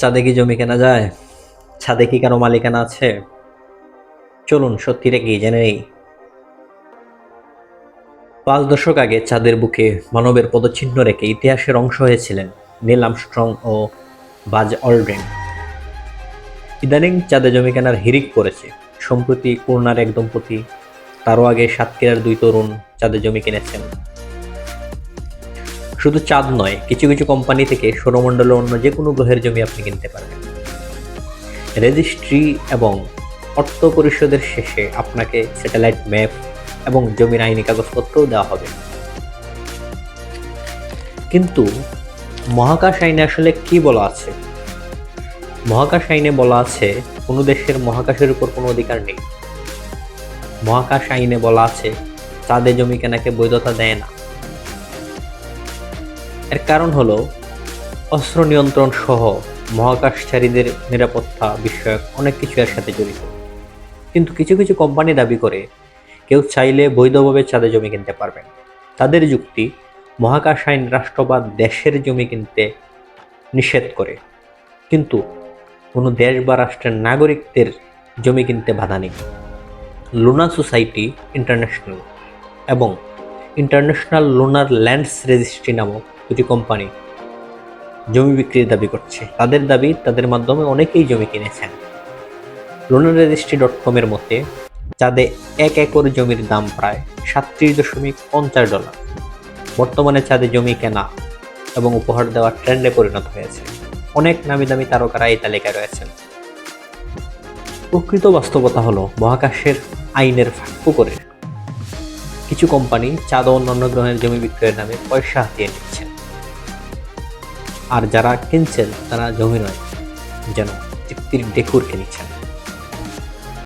চাঁদে কি জমি কেনা যায়? ছাদে কি কারও মালিকানা আছে? চলুন সত্যিটা কি জেনে নেই। পাঁচ দশক আগে চাঁদের বুকে মানবের পদচিহ্ন রেখে ইতিহাসের অংশ হয়েছিলেন নীল আমস্ট্রং ও বাজ অলড্রিন। ইদানিং চাঁদে জমি কেনার হিরিক পড়েছে। সম্প্রতি পূর্ণার এক দম্পতি, তারও আগে সাতক্ষীরার দুই তরুণ চাঁদে জমি কিনেছেন। শুধু চাঁদ নয়, কিছু কিছু কোম্পানি থেকে সৌরমণ্ডলের অন্য যে কোনো গ্রহের জমি আপনি কিনতে পারবেন। রেজিস্ট্রি এবং অর্থ পরিশোধের শেষে আপনাকে স্যাটেলাইট ম্যাপ এবং জমির আইনি কাগজপত্রও দেওয়া হবে। কিন্তু মহাকাশ আইনে আসলে কি বলা আছে? মহাকাশ আইনে বলা আছে, কোনো দেশের মহাকাশের উপর কোনো অধিকার নেই। মহাকাশ আইনে বলা আছে, চাঁদে জমি কেনাকে বৈধতা দেয় না। এর কারণ হলো অস্ত্র নিয়ন্ত্রণ সহ মহাকাশচারীদের নিরাপত্তা বিষয়ক অনেক কিছু এর সাথে জড়িত। কিন্তু কিছু কিছু কোম্পানি দাবি করে কেউ চাইলে বৈধভাবে চাঁদে জমি কিনতে পারবেন। তাদের যুক্তি মহাকাশ আইন রাষ্ট্র বা দেশের জমি কিনতে নিষেধ করে। কিন্তু কোনো দেশ বা রাষ্ট্রের নাগরিকদের জমি কিনতে বাধা নেই। লুনা সোসাইটি ইন্টারন্যাশনাল এবং ইন্টারন্যাশনাল লোনার ল্যান্ডস রেজিস্ট্রি নামক দুটি কোম্পানি জমি বিক্রির দাবি করছে। তাদের দাবি, তাদের মাধ্যমে অনেকেই জমি কিনেছেন। লোনার রেজিস্ট্রি ডট কমের মতে, চাঁদে এক একর জমির দাম প্রায় সাতত্রিশ দশমিক পঞ্চাশ ডলার। বর্তমানে চাঁদে জমি কেনা এবং উপহার দেওয়া ট্রেন্ডে পরিণত হয়েছে। অনেক নামি দামি তারকারা এই তালিকায় রয়েছেন। প্রকৃত বাস্তবতা হলো মহাকাশের আইনের ফাঁকু করে কিছু কোম্পানি চাঁদ ও অন্যান্য গ্রহের জমি বিক্রয়ের নামে পয়সা হাতিয়ে নিচ্ছেন। আর যারা কিনছেন তারা জমি নয় যেন তৃপ্তির ডেকুর কিনছেন